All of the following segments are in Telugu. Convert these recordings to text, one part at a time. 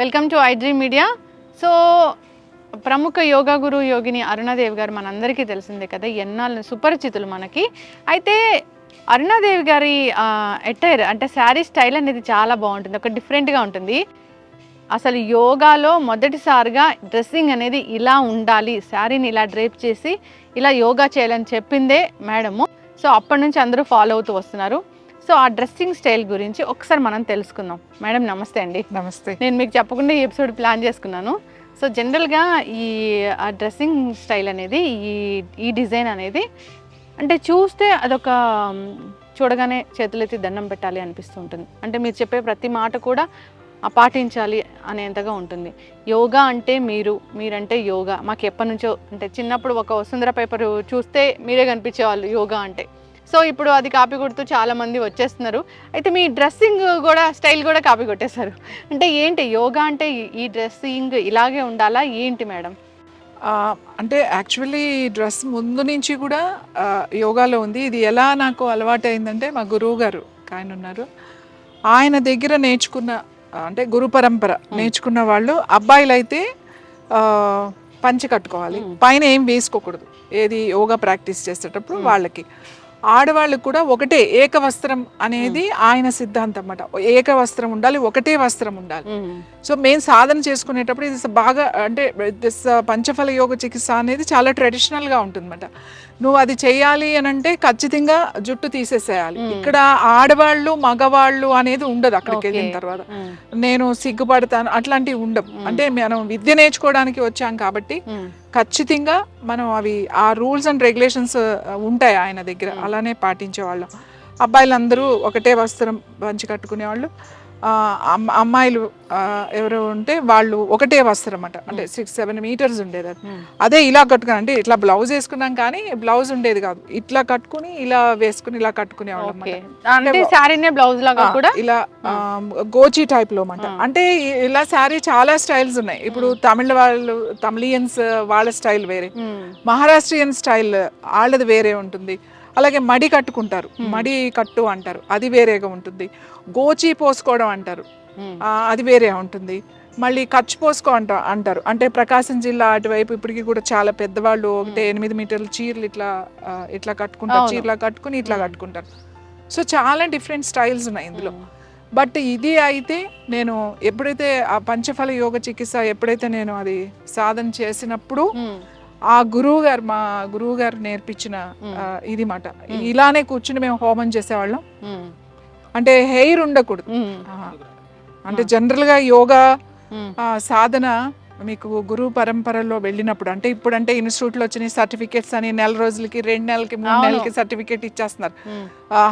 Welcome to iDream media. So ప్రముఖ యోగా గురు యోగిని అరుణాదేవి గారు మనందరికీ తెలిసిందే కదా ఎన్నాళ్ళు సుపరిచితులు మనకి. అయితే అరుణాదేవి గారి ఎటైర్ అంటే శారీ స్టైల్ అనేది చాలా బాగుంటుంది ఒక డిఫరెంట్గా ఉంటుంది. అసలు యోగాలో మొదటిసారిగా డ్రెస్సింగ్ అనేది ఇలా ఉండాలి శారీని ఇలా డ్రేప్ చేసి ఇలా యోగా చేయాలని చెప్పిందే మేడము. సో అప్పటి నుంచి అందరూ ఫాలో అవుతూ వస్తున్నారు. సో ఆ డ్రెస్సింగ్ స్టైల్ గురించి ఒకసారి మనం తెలుసుకుందాం. మేడం నమస్తే అండి. నమస్తే. నేను మీకు చెప్పకుండా ఈ ఎపిసోడ్ ప్లాన్ చేసుకున్నాను. సో జనరల్గా ఈ ఆ డ్రెస్సింగ్ స్టైల్ అనేది ఈ ఈ డిజైన్ అనేది అంటే చూస్తే అదొక చూడగానే చేతులెత్తి దండం పెట్టాలి అనిపిస్తూ ఉంటుంది. అంటే మీరు చెప్పే ప్రతి మాట కూడా పాటించాలి అనేంతగా ఉంటుంది. యోగా అంటే మీరు మీరంటే యోగా. మాకు ఎప్పటి నుంచో అంటే చిన్నప్పుడు ఒక వసుంధర పేపర్ చూస్తే మీరే కనిపించేవాళ్ళు యోగా అంటే. సో ఇప్పుడు అది కాపీ కొడుతూ చాలా మంది వచ్చేస్తున్నారు. అయితే మీ డ్రెస్సింగ్ కూడా స్టైల్ కూడా కాపీ కొట్టేశారు. అంటే ఏంటి యోగా అంటే ఈ- డ్రెస్సింగ్ ఇలాగే ఉండాలా? ఏంటి మేడం? అంటే యాక్చువల్లీ డ్రెస్ ముందు నుంచి కూడా యోగాలో ఉంది. ఇది ఎలా నాకు అలవాటు అయిందంటే మా గురువు గారు ఆయన ఉన్నారు. ఆయన దగ్గర నేర్చుకున్న అంటే గురు పరంపర నేర్చుకున్న వాళ్ళు అబ్బాయిలు అయితే పంచె కట్టుకోవాలి. పైన ఏం వేసుకోకూడదు. ఏది యోగా ప్రాక్టీస్ చేసేటప్పుడు వాళ్ళకి. ఆడవాళ్ళకి కూడా ఒకటే ఏక వస్త్రం అనేది ఆయన సిద్ధాంతం అన్నమాట. ఏక వస్త్రం ఉండాలి ఒకటే వస్త్రం ఉండాలి. సో మేము సాధన చేసుకునేటప్పుడు ఇది బాగా అంటే దిస్ పంచఫల యోగ చికిత్స అనేది చాలా ట్రెడిషనల్గా ఉంటుందన్నమాట. నువ్వు అది చేయాలి అని అంటే ఖచ్చితంగా జుట్టు తీసేసేయాలి. ఇక్కడ ఆడవాళ్ళు మగవాళ్ళు అనేది ఉండదు అక్కడికి వెళ్ళిన. తర్వాత. నేను సిగ్గుపడతాను అట్లాంటివి ఉండవు. అంటే మనం విద్య నేర్చుకోవడానికి వచ్చాం కాబట్టి ఖచ్చితంగా మనం అవి ఆ రూల్స్ అండ్ రెగ్యులేషన్స్ ఉంటాయి ఆయన దగ్గర. అలానే పాటించేవాళ్ళం. అబ్బాయిలందరూ ఒకటే వస్త్రం పంచి కట్టుకునేవాళ్ళు. అమ్మాయిలు ఎవరు ఉంటే వాళ్ళు ఒకటే వస్త్రం అన్నమాట అంటే సిక్స్ సెవెన్ మీటర్స్ ఉండేది అది. అదే ఇలా కట్టుకుని అంటే ఇట్లా బ్లౌజ్ వేసుకున్నాం కానీ బ్లౌజ్ ఉండేది కాదు. ఇట్లా కట్టుకుని ఇలా వేసుకుని ఇలా. అంటే శారీనే బ్లౌజ్ లాగా కూడా? ఇలా గోచి టైప్లో అన్నమాట. అంటే ఇలా శారీ చాలా స్టైల్స్ ఉన్నాయి. ఇప్పుడు తమిళ వాళ్ళు తమిళియన్స్ వాళ్ళ స్టైల్ వేరే. మహారాష్ట్రియన్ స్టైల్ వాళ్ళది వేరే ఉంటుంది. అలాగే మడి కట్టుకుంటారు. మడి కట్టు అంటారు. అది వేరేగా ఉంటుంది. గోచి పోసుకోవడం అంటారు. అది వేరే ఉంటుంది. మళ్ళీ ఖర్చు పోసుకో అంట అంటారు. అంటే ప్రకాశం జిల్లా అటువైపు ఇప్పటికి కూడా చాలా పెద్దవాళ్ళు ఒకటే ఎనిమిది మీటర్ల చీరలు ఇట్లా ఇట్లా కట్టుకుంటారు. చీరలా కట్టుకుని ఇట్లా కట్టుకుంటారు. సో చాలా డిఫరెంట్ స్టైల్స్ ఉన్నాయి ఇందులో. బట్ ఇది అయితే నేను ఎప్పుడైతే ఆ పంచఫల యోగ చికిత్స ఎప్పుడైతే నేను అది సాధన చేసినప్పుడు. ఆ గురువు గారు మా గురువు గారు నేర్పించిన ఇది మాట. ఇలానే కూర్చుని మేము హోమం చేసేవాళ్ళం. అంటే హెయిర్ ఉండకూడదు. అంటే జనరల్గా యోగా మ్మ్. ఆ, సాధన మీకు గురు పరంపరలో వెళ్ళినప్పుడు అంటే ఇప్పుడంటే ఇన్స్టిట్యూట్లో వచ్చిన సర్టిఫికేట్స్ అని నెల రోజులకి రెండు నెలలకి మూడు. నెలలకి సర్టిఫికేట్ ఇచ్చేస్తున్నారు.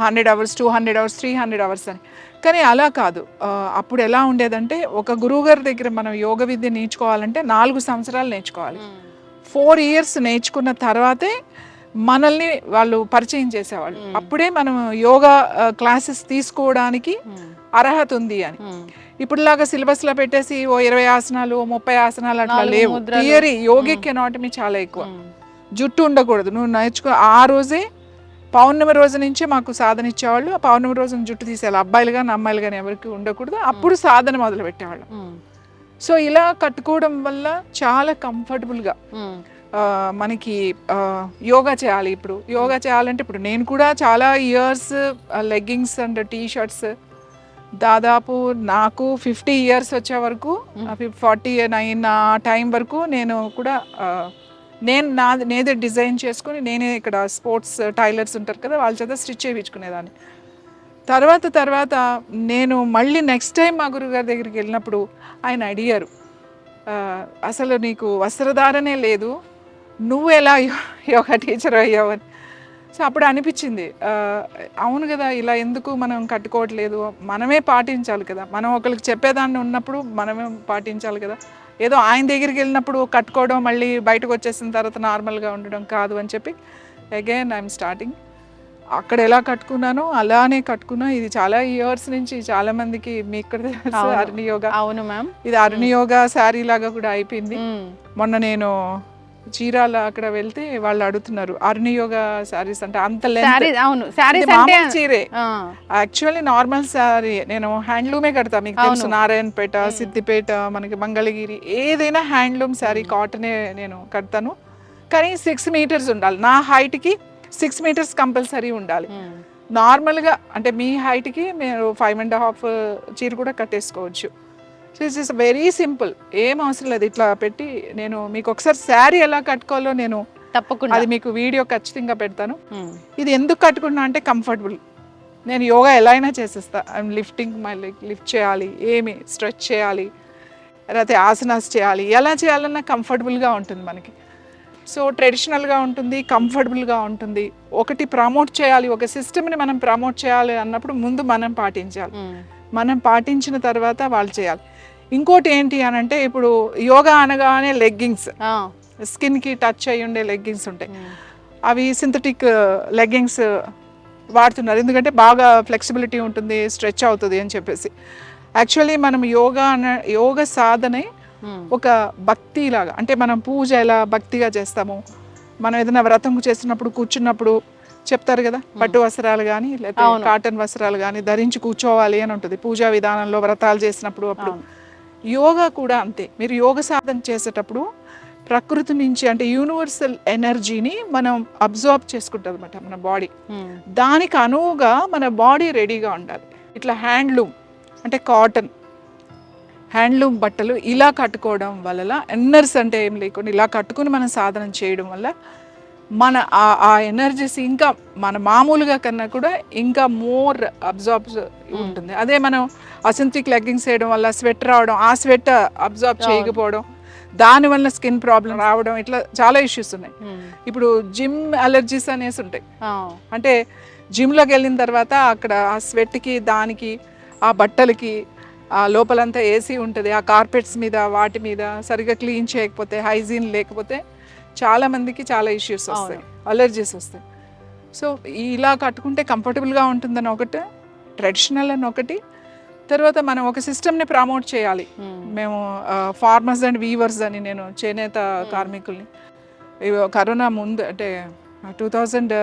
Hundred hours two hundred hours three hundred hours అని. కానీ అలా కాదు. అప్పుడు ఎలా ఉండేదంటే ఒక గురువు గారి దగ్గర మనం యోగ విద్య నేర్చుకోవాలంటే నాలుగు సంవత్సరాలు నేర్చుకోవాలి. ఫోర్ ఇయర్స్ నేర్చుకున్న తర్వాతే మనల్ని వాళ్ళు పరిచయం చేసేవాళ్ళు. అప్పుడే మనం యోగా క్లాసెస్ తీసుకోవడానికి. అర్హత ఉంది అని. ఇప్పుడులాగా సిలబస్లో పెట్టేసి ఓ ఇరవై ఆసనాలు ఓ ముప్పై ఆసనాలు అట్లా లేవు. థియరీ యోగిక్ ఎనాటమీ చాలా ఎక్కువ. జుట్టు ఉండకూడదు. నువ్వు నేర్చుకో ఆ రోజే పౌర్ణమి రోజు నుంచే మాకు సాధన ఇచ్చేవాళ్ళు. ఆ పౌర్ణమి రోజున జుట్టు తీసేయాలి. అబ్బాయిలు కానీ అమ్మాయిలు కానీ ఎవరికి ఉండకూడదు. అప్పుడు సాధన మొదలు పెట్టేవాళ్ళు. సో ఇలా కట్టుకోవడం వల్ల చాలా కంఫర్టబుల్గా మనకి యోగా చేయాలి ఇప్పుడు. యోగా చేయాలంటే ఇప్పుడు నేను కూడా చాలా years leggings and T shirts దాదాపు నాకు ఫిఫ్టీ ఇయర్స్ వచ్చే వరకు ఫార్టీ నైన్ ఆ టైం వరకు నేను కూడా నేను నా నేదే డిజైన్ చేసుకుని నేనే ఇక్కడ స్పోర్ట్స్ టైలర్స్ ఉంటారు కదా వాళ్ళ చేత స్టిచ్ చేయించుకునేదాన్ని. తర్వాత తర్వాత నేను మళ్ళీ నెక్స్ట్ టైం మా గురుగారి దగ్గరికి వెళ్ళినప్పుడు ఆయన అడిగారు అసలు నీకు వస్త్రధారణే లేదు నువ్వు ఎలా యోగా టీచర్ అయ్యావని సో అప్పుడు అనిపించింది అవును కదా ఇలా ఎందుకు మనం కట్టుకోవట్లేదు? మనమే పాటించాలి కదా. మనం ఒకరికి చెప్పేదాన్ని ఉన్నప్పుడు మనమే పాటించాలి కదా. ఏదో ఆయన దగ్గరికి వెళ్ళినప్పుడు కట్టుకోవడం మళ్ళీ బయటకు వచ్చేసిన తర్వాత నార్మల్గా ఉండడం కాదు అని చెప్పి అగైన్ ఐఎమ్ స్టార్టింగ్ అక్కడ ఎలా కట్టుకున్నానో అలానే కట్టుకున్నా. ఇది చాలా ఇయర్స్ నుంచి చాలా మందికి అవును. అరుణి యోగా. అవును మ్యామ్. ఇది అరుణి యోగా శారీ లాగా కూడా అయిపోయింది. మొన్న నేను చీరాల అక్కడ వెళ్తే వాళ్ళు అడుగుతున్నారు అరుణి యోగా సారీస్ అంటే అంత శారీ అవును. శారీస్ చీరే. యాక్చువల్లీ నార్మల్ సారీ నేను హ్యాండ్లూమే కడతా మీకు తెలుసు. నారాయణపేట సిద్దిపేట మనకి మంగళగిరి ఏదైనా హ్యాండ్లూమ్ సారీ కాటనే నేను కడతాను. కానీ సిక్స్ మీటర్స్ ఉండాలి. నా హైట్కి సిక్స్ మీటర్స్ కంపల్సరీ ఉండాలి. నార్మల్గా అంటే మీ హైట్కి మీరు ఫైవ్ అండ్ హాఫ్ చీర కూడా కట్టేసుకోవచ్చు. So it's is very simple ఏం అవసరం లేదు. ఇట్లా పెట్టి నేను మీకు ఒకసారి శారీ ఎలా కట్టుకోవాలో నేను తప్పకుండా. అది మీకు వీడియో ఖచ్చితంగా పెడతాను. ఉమ్, ఇది ఎందుకు కట్టుకున్నా అంటే కంఫర్టబుల్ నేను యోగా ఎలా అయినా చేసేస్తా. I'm lifting my like lift చేయాలి. ఏమి? స్ట్రెచ్ చేయాలి. లేకపోతే ఆసనాస్ చేయాలి. ఎలా చేయాలన్నా కంఫర్టబుల్గా ఉంటుంది మనకి. సో ట్రెడిషనల్గా ఉంటుంది కంఫర్టబుల్గా ఉంటుంది. ఒకటి ప్రమోట్ చేయాలి ఒక సిస్టమ్ని మనం ప్రమోట్ చేయాలి అన్నప్పుడు ముందు మనం పాటించాలి. మనం పాటించిన తర్వాత వాళ్ళు చేయాలి. ఇంకోటి ఏంటి అని అంటే ఇప్పుడు యోగా అనగానే లెగ్గింగ్స్. స్కిన్కి టచ్ అయ్యి ఉండే లెగ్గింగ్స్ ఉంటాయి. అవి సింథటిక్ లెగ్గింగ్స్ వాడుతున్నారు. ఎందుకంటే బాగా ఫ్లెక్సిబిలిటీ ఉంటుంది స్ట్రెచ్ అవుతుంది అని చెప్పేసి. యాక్చువల్లీ మనం యోగా అన యోగ సాధనే ఒక భక్తి లాగా అంటే మనం పూజ ఎలా భక్తిగా చేస్తాము మనం ఏదైనా వ్రతం చేస్తున్నప్పుడు కూర్చున్నప్పుడు చెప్తారు కదా పట్టు వస్త్రాలు కానీ లేకపోతే. కాటన్ వస్త్రాలు కానీ ధరించి కూర్చోవాలి అని ఉంటుంది పూజా విధానంలో వ్రతాలు చేసినప్పుడు అప్పుడు. యోగా కూడా అంతే మీరు యోగ సాధన చేసేటప్పుడు ప్రకృతి నుంచి అంటే యూనివర్సల్ ఎనర్జీని మనం అబ్జర్వ్ చేసుకుంటుంది అనమాట మన బాడీ. ఉమ్, దానికి అనువుగా మన బాడీ రెడీగా ఉండాలి. ఇట్లా హ్యాండ్లూమ్ అంటే కాటన్ హ్యాండ్లూమ్ బట్టలు ఇలా కట్టుకోవడం వల్ల ఎన్నర్స్ అంటే ఏం లేకుండా ఇలా కట్టుకుని మనం సాధన చేయడం వల్ల మన ఆ- ఎనర్జీస్ ఇంకా మన మామూలుగా కన్నా కూడా ఇంకా మోర్ అబ్జార్బ్ ఉంటుంది. అదే మనం అసెంట్రిక్ లెగ్గింగ్స్ వేయడం వల్ల స్వెట్ రావడం ఆ స్వెట్ అబ్జార్బ్ చేయకపోవడం దానివల్ల స్కిన్ ప్రాబ్లం రావడం ఇట్లా చాలా ఇష్యూస్ ఉన్నాయి. ఉమ్, ఇప్పుడు జిమ్ అలర్జీస్ అనేసి ఉంటాయి. అంటే జిమ్లోకి వెళ్ళిన తర్వాత అక్కడ ఆ స్వెట్కి దానికి ఆ బట్టలకి లోపలంతా ఏసీ ఉంటుంది. ఆ కార్పెట్స్ మీద వాటి మీద సరిగ్గా క్లీన్ చేయకపోతే హైజీన్ లేకపోతే చాలా మందికి చాలా ఇష్యూస్ వస్తాయి. అలర్జీస్ వస్తాయి. సో ఇలా కట్టుకుంటే కంఫర్టబుల్గా ఉంటుందని ఒకటి ట్రెడిషనల్ అని ఒకటి. తర్వాత మనం ఒక సిస్టమ్ని ప్రమోట్ చేయాలి. మేము ఫార్మర్స్ అండ్ వీవర్స్ అని నేను చేనేత కార్మికుల్ని. కరోనా ముందు అంటే two thousand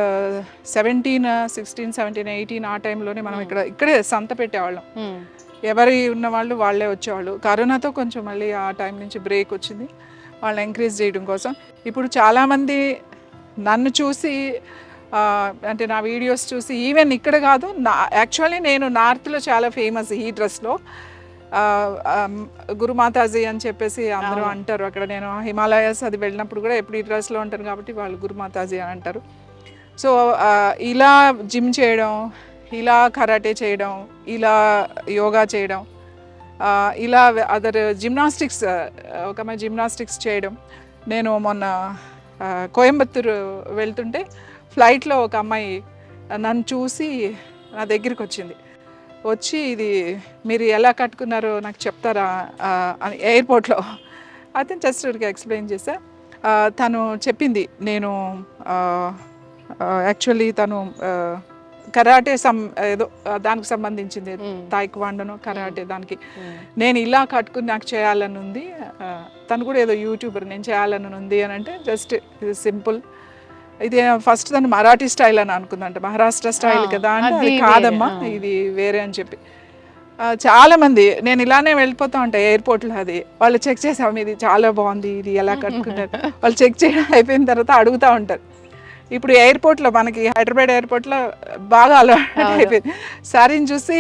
seventeen sixteen seventeen eighteen ఆ టైంలోనే మనం ఇక్కడ ఇక్కడే సంత పెట్టేవాళ్ళం. ఎవరి ఉన్న వాళ్ళు వాళ్ళే వచ్చేవాళ్ళు. కరోనాతో కొంచెం మళ్ళీ ఆ టైం నుంచి బ్రేక్ వచ్చింది. వాళ్ళని ఎంకరేజ్ చేయడం కోసం. ఇప్పుడు చాలామంది నన్ను చూసి అంటే నా వీడియోస్ చూసి ఈవెన్ ఇక్కడ కాదు నా యాక్చువల్లీ నేను నార్త్లో చాలా ఫేమస్ ఈ డ్రెస్లో గురుమాతాజీ అని చెప్పేసి అందరూ. అంటారు అక్కడ. నేను హిమాలయాస్ అది వెళ్ళినప్పుడు కూడా ఎప్పుడు ఈ డ్రెస్లో ఉంటాను కాబట్టి వాళ్ళు గురుమాతాజీ అని అంటారు. సో ఇలా జిమ్ చేయడం ఇలా కరాటే చేయడం ఇలా యోగా చేయడం ఇలా అదర్ జిమ్నాస్టిక్స్ ఒక అమ్మాయి జిమ్నాస్టిక్స్ చేయడం. నేను మొన్న కోయంబత్తూరు వెళ్తుంటే ఫ్లైట్లో ఒక అమ్మాయి నన్ను చూసి నా దగ్గరికి వచ్చింది. వచ్చి ఇది మీరు ఎలా కట్టుకున్నారో నాకు చెప్తారా? అని ఎయిర్పోర్ట్లో అయితే జస్ట్ ఎక్స్ప్లెయిన్ చేశా. తను చెప్పింది నేను యాక్చువల్లీ తను కరాటే సం ఏదో దానికి సంబంధించింది. తాయిక్వాండనో కరాటే దానికి. నేను ఇలా కట్టుకుని నాకు చేయాలని ఉంది. తను కూడా ఏదో యూట్యూబర్ నేను చేయాలని ఉంది అని అంటే జస్ట్ ఇది సింపుల్. ఇది ఫస్ట్ తను మరాఠీ స్టైల్ అని అనుకుందంట. మహారాష్ట్ర స్టైల్ కదా అంటే అది కాదమ్మా. ఇది వేరే అని చెప్పి. చాలా మంది నేను ఇలానే వెళ్ళిపోతా ఉంటాయి ఎయిర్పోర్ట్లో అది. వాళ్ళు చెక్ చేసాము ఇది చాలా బాగుంది ఇది ఎలా కట్టుకున్నారు? వాళ్ళు చెక్ చేయడం అయిపోయిన తర్వాత అడుగుతూ ఉంటారు. ఇప్పుడు ఎయిర్పోర్ట్లో మనకి హైదరాబాద్ ఎయిర్పోర్ట్లో బాగా అలవాటు. అయిపోయింది. సారీని చూసి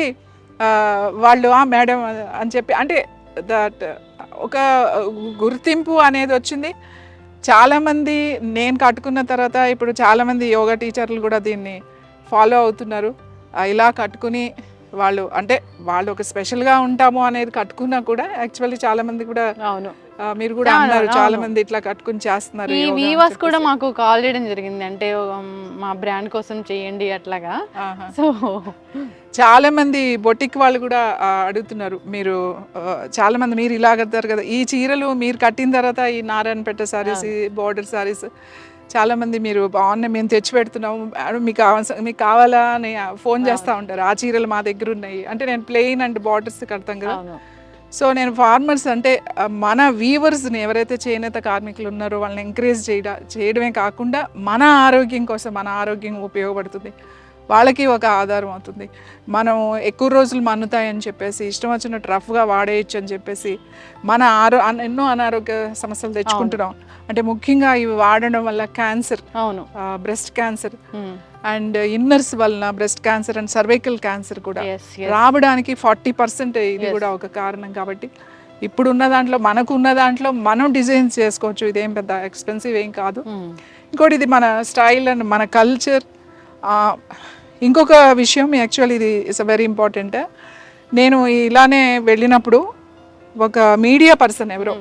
వాళ్ళు ఆ మేడం అని చెప్పి అంటే దట్ ఒక గుర్తింపు అనేది వచ్చింది. చాలామంది నేను కట్టుకున్న తర్వాత ఇప్పుడు చాలామంది యోగా టీచర్లు కూడా దీన్ని ఫాలో అవుతున్నారు. ఇలా కట్టుకుని వాళ్ళు అంటే వాళ్ళు ఒక స్పెషల్గా ఉంటాము అనేది కట్టుకున్నా కూడా యాక్చువల్లీ చాలామంది కూడా అవును మీరు కూడా చాలా, అన్నారు. చాలా మంది ఇట్లా కట్టుకుని చేస్తున్నారు ఈ వీవర్స్ కూడా. మాకు కాల్ చేయడం జరిగింది అంటే మా బ్రాండ్ కోసం చేయండి అట్లాగా. సో చాలా మంది బొటిక్ వాళ్ళు కూడా అడుగుతున్నారు మీరు చాలా మంది మీరు ఇలా కడతారు కదా ఈ చీరలు మీరు కట్టిన తర్వాత ఈ నారాయణపేట సారీస్ బార్డర్ సారీస్ చాలా మంది మీరు బాగున్నాయి మేము తెచ్చి పెడుతున్నాము మీకు మీకు కావాలా అని ఫోన్ చేస్తూ ఉంటారు. ఆ చీరలు మా దగ్గర ఉన్నాయి. అంటే నేను ప్లెయిన్ అండ్ బార్డర్స్ కడతాం కదా. సో నేను ఫార్మర్స్ అంటే మన వీవర్స్ని ఎవరైతే చేనేత కార్మికులు ఉన్నారో వాళ్ళని ఎంకరేజ్ చేయడం చేయడమే కాకుండా మన ఆరోగ్యం కోసం మన ఆరోగ్యం ఉపయోగపడుతుంది. వాళ్ళకి ఒక ఆధారం అవుతుంది మనం ఎక్కువ రోజులు మన్నుతాయని చెప్పేసి ఇష్టం వచ్చినట్టు రఫ్గా వాడేయచ్చు అని చెప్పేసి మన ఆరో ఎన్నో అనారోగ్య సమస్యలు తెచ్చుకుంటున్నాం అంటే ముఖ్యంగా ఇవి వాడడం వల్ల క్యాన్సర్ అవును బ్రెస్ట్ క్యాన్సర్. అండ్ ఇన్నర్స్ వలన breast cancer and cervical cancer కూడా. రావడానికి ఫార్టీ పర్సెంట్ ఇది. కూడా ఒక కారణం కాబట్టి ఇప్పుడు ఉన్న దాంట్లో మనకు ఉన్న దాంట్లో మనం డిజైన్ చేసుకోవచ్చు ఇదేం పెద్ద ఎక్స్పెన్సివ్ ఏం కాదు. ఇంకోటి ఇది మన స్టైల్ అండ్ మన కల్చర్ ఇంకొక విషయం యాక్చువల్ ఇది ఇట్స్ వెరీ ఇంపార్టెంట్ నేను ఇలానే వెళ్ళినప్పుడు ఒక మీడియా పర్సన్ ఎవరో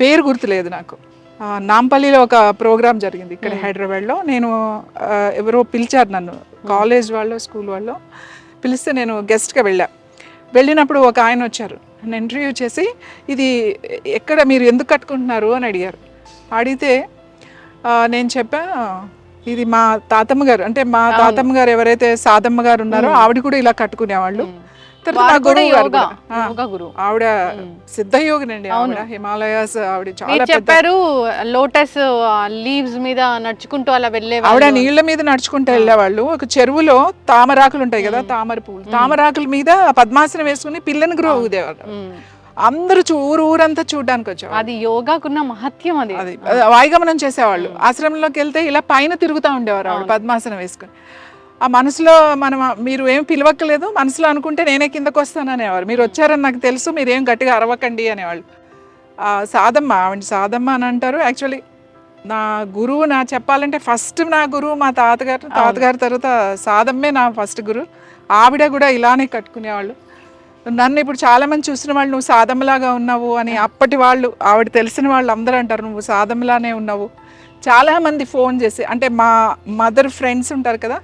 పేరు గుర్తులేదు నాకు. నాంపల్లిలో ఒక ప్రోగ్రామ్ జరిగింది ఇక్కడ హైదరాబాద్లో. నేను ఎవరో పిలిచారు నన్ను కాలేజ్ వాళ్ళు స్కూల్ వాళ్ళు. పిలిస్తే నేను గెస్ట్గా వెళ్ళా. వెళ్ళినప్పుడు ఒక ఆయన వచ్చారు. నన్ను ఇంటర్వ్యూ చేసి ఇది ఎక్కడ మీరు ఎందుకు కట్టుకుంటున్నారు? అని అడిగారు. అడిగితే నేను చెప్పా ఇది మా తాతమ్మ గారు అంటే మా తాతమ్మ గారు ఎవరైతే సాదమ్మ గారు ఉన్నారో ఆవిడ కూడా ఇలా కట్టుకునేవాళ్ళు. ఆవిడ సిద్ధయోగినండి ఆవిడ. హిమాలయాస్ ఆవిడ చాలా చెప్పారు లోటస్ లీవ్స్ మీద నడుచుకుంటూ అలా వెళ్ళే ఆవిడ నీళ్ళ మీద నడుచుకుంటూ వెళ్ళేవాళ్ళు. ఒక చెరువులో తామరాకులు ఉంటాయి కదా తామర పువ్వులు తామరాకుల మీద పద్మాసనం వేసుకుని పిల్లని గ్రో ఊదేవారు. అందరూ చూ ఊరు ఊరంతా చూడడానికి వచ్చేవాళ్ళు. అది యోగాకున్న మహత్యం అది. అది వాయుగమనం చేసేవాళ్ళు. ఆశ్రమంలోకి వెళ్తే ఇలా పైన తిరుగుతూ ఉండేవారు ఆవిడ పద్మాసనం వేసుకుని. ఆ మనసులో మనం మీరు ఏం పిలవక్కలేదు మనసులో అనుకుంటే నేనే కిందకు వస్తాను అనేవారు. మీరు వచ్చారని నాకు తెలుసు మీరు ఏం గట్టిగా అరవకండి అనేవాళ్ళు. ఆ, సాదమ్మ ఆవిడ సాదమ్మ అని అంటారు. యాక్చువల్లీ నా గురువు నా చెప్పాలంటే ఫస్ట్ నా గురువు మా తాతగారు తాతగారి తర్వాత సాదమ్మే నా ఫస్ట్ గురువు ఆవిడ కూడా ఇలానే కట్టుకునేవాళ్ళు. నన్ను ఇప్పుడు చాలామంది చూసిన వాళ్ళు నువ్వు సాధమలాగా ఉన్నావు అని అప్పటి వాళ్ళు ఆవిడ తెలిసిన వాళ్ళు అందరూ అంటారు నువ్వు సాధమలానే ఉన్నావు. చాలామంది ఫోన్ చేసి అంటే మా మదర్ ఫ్రెండ్స్ ఉంటారు కదా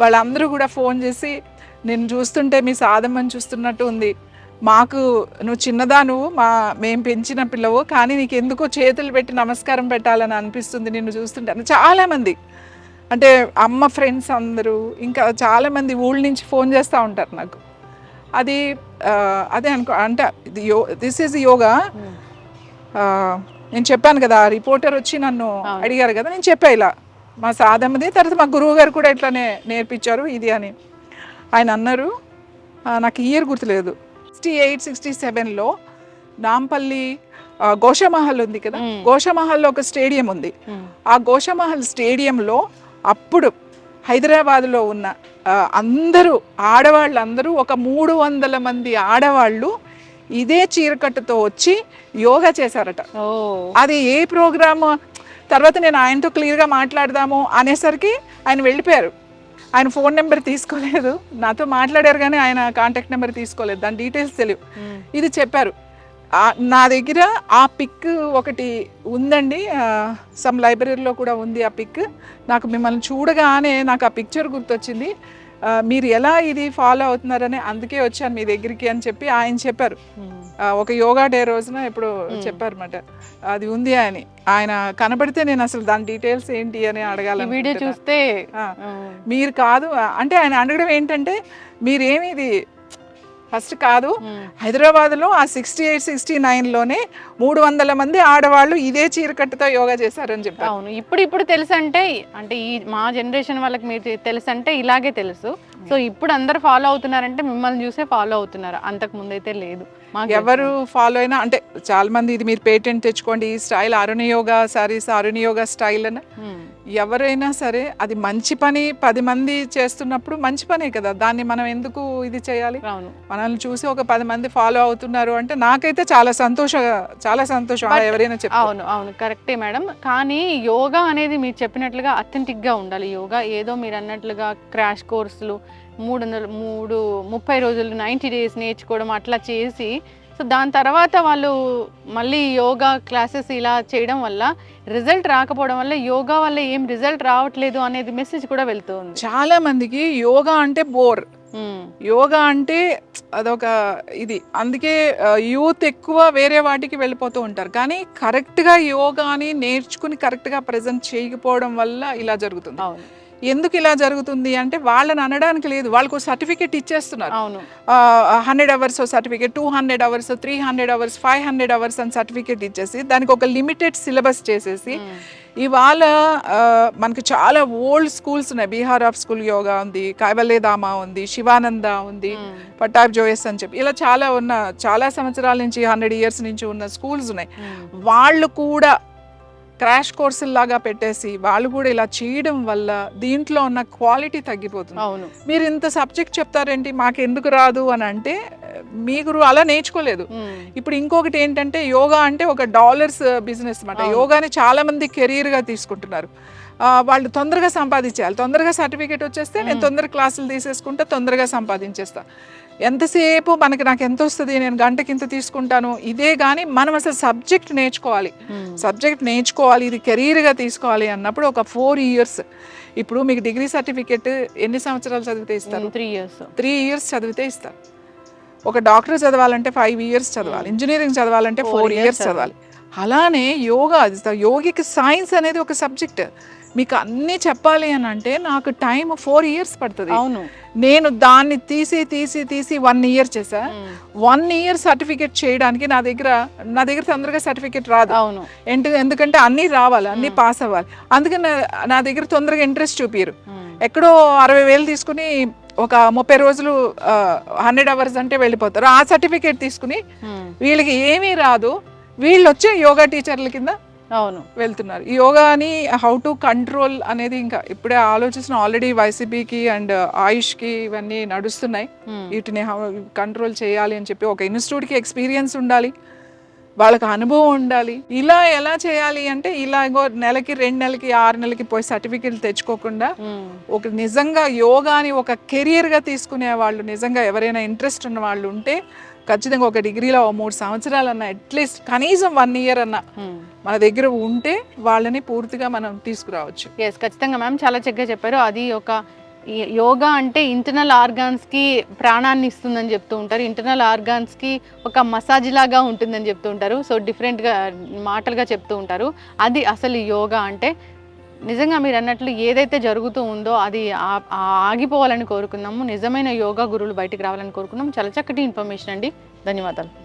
వాళ్ళందరూ కూడా ఫోన్ చేసి నేను చూస్తుంటే మీ సాదమ్మని చూస్తున్నట్టు ఉంది. మాకు నువ్వు చిన్నదా నువ్వు మా మేము పెంచిన పిల్లవు కానీ నీకు ఎందుకో చేతులు పెట్టి నమస్కారం పెట్టాలని అనిపిస్తుంది నిన్ను చూస్తుంటే అని చాలామంది. అంటే అమ్మ ఫ్రెండ్స్ అందరూ ఇంకా చాలామంది ఊళ్ళ నుంచి ఫోన్ చేస్తూ ఉంటారు నాకు. అది ఆ, అదే అనుకో అంటే యో దిస్ ఈజ్ యోగా నేను చెప్పాను కదా రిపోర్టర్ వచ్చి నన్ను అడిగారు కదా నేను చెప్పా ఇలా. మా సాధమ్మది తర్వాత మా గురువు గారు కూడా ఇట్లానే నేర్పించారు ఇది అని. ఆయన అన్నారు ఆ, నాకు ఇయర్ గుర్తులేదు. సిక్స్టీ ఎయిట్ సిక్స్టీ సెవెన్లో నాంపల్లి ఆ, గోషమహల్ ఉంది కదా గోషమహల్లో ఒక స్టేడియం ఉంది. ఆ గోషమహల్ స్టేడియంలో అప్పుడు హైదరాబాద్లో ఉన్న అందరూ ఆడవాళ్ళందరూ ఒక మూడు వందల మంది ఆడవాళ్ళు ఇదే చీరకట్టుతో వచ్చి యోగా చేశారట. ఓ. అది ఏ ప్రోగ్రామ్? తర్వాత నేను ఆయనతో క్లియర్గా మాట్లాడదాము అనేసరికి ఆయన వెళ్ళిపోయారు. ఆయన ఫోన్ నెంబర్ తీసుకోలేదు. నాతో మాట్లాడారు కానీ ఆయన కాంటాక్ట్ నెంబర్ తీసుకోలేదు. దాని డీటెయిల్స్ తెలియవు. ఉమ్. ఇది చెప్పారు. నా దగ్గర ఆ పిక్ ఒకటి ఉందండి. సమ్ లైబ్రరీలో కూడా ఉంది ఆ పిక్. నాకు మిమ్మల్ని చూడగానే నాకు ఆ పిక్చర్ గుర్తొచ్చింది. మీరు ఎలా ఇది ఫాలో అవుతున్నారని అందుకే వచ్చాను మీ దగ్గరికి అని చెప్పి ఆయన చెప్పారు. ఆ, ఒక యోగా డే రోజున ఇప్పుడు చెప్పారన్నమాట. అది ఉంది అని. ఆయన కనబడితే నేను అసలు దాని డీటెయిల్స్ ఏంటి అని అడగాలి వీడియో చూస్తే. మీరు కాదు అంటే ఆయన అడగడం ఏంటంటే మీరేమి ఇది ఫస్ట్ కాదు. హైదరాబాద్లో ఆ సిక్స్టీ ఎయిట్ సిక్స్టీ నైన్లోనే మూడు వందల మంది ఆడవాళ్ళు ఇదే చీరకట్టుతో యోగా చేశారని చెప్పారు. అవును. ఇప్పుడు ఇప్పుడు తెలుసు అంటే అంటే ఈ మా జనరేషన్ వాళ్ళకి మీరు తెలుసు అంటే ఇలాగే తెలుసు. సో ఇప్పుడు అందరు ఫాలో అవుతున్నారంటే మిమ్మల్ని చూసే ఫాలో అవుతున్నారు. అంతకు ముందైతే లేదు. మాకు ఎవరు ఫాలో అయినా అంటే చాలా మంది ఇది మీరు పేటెంట్ తెచ్చుకోండి ఈ style Aruna yoga saris Aruna yoga style అని. ఎవరైనా సరే అది మంచి పని పది మంది చేస్తున్నప్పుడు మంచి పనే కదా. దాన్ని మనం ఎందుకు ఇది చేయాలి? అవును. మనల్ని చూసి ఒక పది మంది ఫాలో అవుతున్నారు అంటే నాకైతే చాలా సంతోష చాలా సంతోషం ఎవరైనా చెప్తారు అవును అవును. కరెక్టే మేడం కానీ యోగా అనేది మీరు చెప్పినట్లుగా authentic గా ఉండాలి. యోగా ఏదో మీరు అన్నట్లుగా క్రాష్ కోర్సులు మూడు వందలు మూడు ముప్పై రోజులు నైంటీ డేస్ నేర్చుకోవడం అట్లా చేసి సో దాని తర్వాత వాళ్ళు మళ్ళీ యోగా క్లాసెస్ ఇలా చేయడం వల్ల రిజల్ట్ రాకపోవడం వల్ల యోగా వల్ల ఏం రిజల్ట్ రావట్లేదు అనేది మెసేజ్ కూడా వెళ్తుంది చాలా మందికి యోగా అంటే బోర్. యోగా అంటే అదొక ఇది. అందుకే యూత్ ఎక్కువ వేరే వాటికి వెళ్ళిపోతూ ఉంటారు. కానీ కరెక్ట్గా యోగాని నేర్చుకుని కరెక్ట్గా ప్రజెంట్ చేయకపోవడం వల్ల ఇలా జరుగుతుంది. అవును. ఎందుకు ఇలా జరుగుతుంది అంటే వాళ్ళని అనడానికి లేదు వాళ్ళకు సర్టిఫికేట్ ఇచ్చేస్తున్నారు అవును hundred hours certificate two hundred hours three hundred hours five hundred hours అని సర్టిఫికేట్ ఇచ్చేసి దానికి ఒక లిమిటెడ్ సిలబస్ చేసేసి. ఇవాళ మనకి చాలా ఓల్డ్ స్కూల్స్ ఉన్నాయి బీహార్ ఆఫ్ స్కూల్ యోగా ఉంది కైవల్యధామ ఉంది శివానంద ఉంది. పట్టాబ్ జోయస్ అని చెప్పి ఇలా చాలా ఉన్న చాలా సంవత్సరాల నుంచి హండ్రెడ్ ఇయర్స్ నుంచి ఉన్న స్కూల్స్ ఉన్నాయి. వాళ్ళు కూడా క్రాష్ కోర్సుల్లాగా పెట్టేసి వాళ్ళు కూడా ఇలా చేయడం వల్ల దీంట్లో ఉన్న క్వాలిటీ తగ్గిపోతుంది. అవును. మీరు ఇంత సబ్జెక్ట్ చెప్తారేంటి? మాకు ఎందుకు రాదు అని అంటే మీరు అలా నేర్చుకోలేదు. ఇప్పుడు ఇంకొకటి ఏంటంటే యోగా అంటే ఒక డాలర్స్ బిజినెస్ అన్నమాట. అవును. యోగాని చాలా మంది కెరీర్గా తీసుకుంటున్నారు వాళ్ళు తొందరగా సంపాదించేయాలి. తొందరగా సర్టిఫికేట్ వచ్చేస్తే నేను. తొందరగా క్లాసులు తీసేసుకుంటే తొందరగా సంపాదించేస్తా. ఎంతసేపు మనకి నాకు ఎంత వస్తుంది నేను గంటకి ఇంత తీసుకుంటాను ఇదే కానీ మనం అసలు సబ్జెక్ట్ నేర్చుకోవాలి. మ్మ్. సబ్జెక్ట్ నేర్చుకోవాలి ఇది కెరీర్గా తీసుకోవాలి అన్నప్పుడు ఒక ఫోర్ ఇయర్స్. ఇప్పుడు మీకు డిగ్రీ సర్టిఫికేట్ ఎన్ని సంవత్సరాలు చదివితే ఇస్తారు? Three years. త్రీ ఇయర్స్ చదివితే ఇస్తారు. ఒక డాక్టర్ చదవాలంటే ఫైవ్ ఇయర్స్ చదవాలి. ఇంజనీరింగ్ చదవాలంటే ఫోర్ ఇయర్స్ చదవాలి. అలానే యోగా యోగికి సైన్స్ అనేది ఒక సబ్జెక్ట్. మీకు అన్నీ చెప్పాలి అని అంటే నాకు టైం ఫోర్ ఇయర్స్ పడుతుంది. అవును. నేను దాన్ని తీసి తీసి తీసి వన్ ఇయర్ చేసా. వన్ ఇయర్ సర్టిఫికేట్ చేయడానికి నా దగ్గర నా దగ్గర తొందరగా సర్టిఫికేట్ రాదు. అవును. ఎందు ఎందుకంటే అన్నీ రావాలి అన్నీ. పాస్ అవ్వాలి. అందుకని నా- దగ్గర తొందరగా ఇంట్రెస్ట్ చూపిరు మ్మ్. ఎక్కడో అరవై వేలు తీసుకుని ఒక ముప్పై రోజులు హండ్రెడ్ అవర్స్ అంటే వెళ్ళిపోతారు. ఆ సర్టిఫికేట్ తీసుకుని. వీళ్ళకి ఏమీ రాదు. వీళ్ళు వచ్చే యోగా టీచర్ల కింద అవును. వెళ్తున్నారు. ఈ యోగాని హౌ టు కంట్రోల్ అనేది ఇంకా ఇప్పుడే ఆలోచిస్తున్న ఆల్రెడీ వైసీపీకి అండ్ ఆయుష్కి ఇవన్నీ నడుస్తున్నాయి. మ్మ్. వీటిని కంట్రోల్ చేయాలి అని చెప్పి ఒక ఇన్స్టిట్యూట్కి ఎక్స్పీరియన్స్ ఉండాలి. వాళ్ళకి అనుభవం ఉండాలి. ఇలా ఎలా చేయాలి అంటే ఇలా ఇంకో నెలకి రెండు నెలలకి ఆరు నెలలకి పోయి సర్టిఫికెట్లు తెచ్చుకోకుండా మ్మ్. ఒక నిజంగా యోగాని ఒక కెరియర్గా తీసుకునే వాళ్ళు నిజంగా ఎవరైనా ఇంట్రెస్ట్ ఉన్న వాళ్ళు ఉంటే ఖచ్చితంగా ఒక డిగ్రీలో మూడు సంవత్సరాలన్నా అట్లీస్ట్ కనీసం వన్ ఇయర్ అన్నా మ్మ్. మన దగ్గర ఉంటే వాళ్ళని పూర్తిగా మనం తీసుకురావచ్చు. ఎస్ ఖచ్చితంగా మ్యామ్ చాలా చక్కగా చెప్పారు. అది ఒక యోగా అంటే ఇంటర్నల్ ఆర్గాన్స్కి ప్రాణాన్ని ఇస్తుందని చెప్తూ ఉంటారు. ఇంటర్నల్ ఆర్గాన్స్కి ఒక మసాజ్ లాగా ఉంటుందని చెప్తూ ఉంటారు. సో డిఫరెంట్గా మాటలుగా చెప్తూ ఉంటారు. అది అసలు యోగా అంటే నిజంగా మీరు అన్నట్లు ఏదైతే జరుగుతూ ఉందో అది ఆగిపోవాలని కోరుకుందాము. నిజమైన యోగా గురువులు బయటికి రావాలని కోరుకున్నాము చాలా చక్కటి ఇన్ఫర్మేషన్ అండి. ధన్యవాదాలు.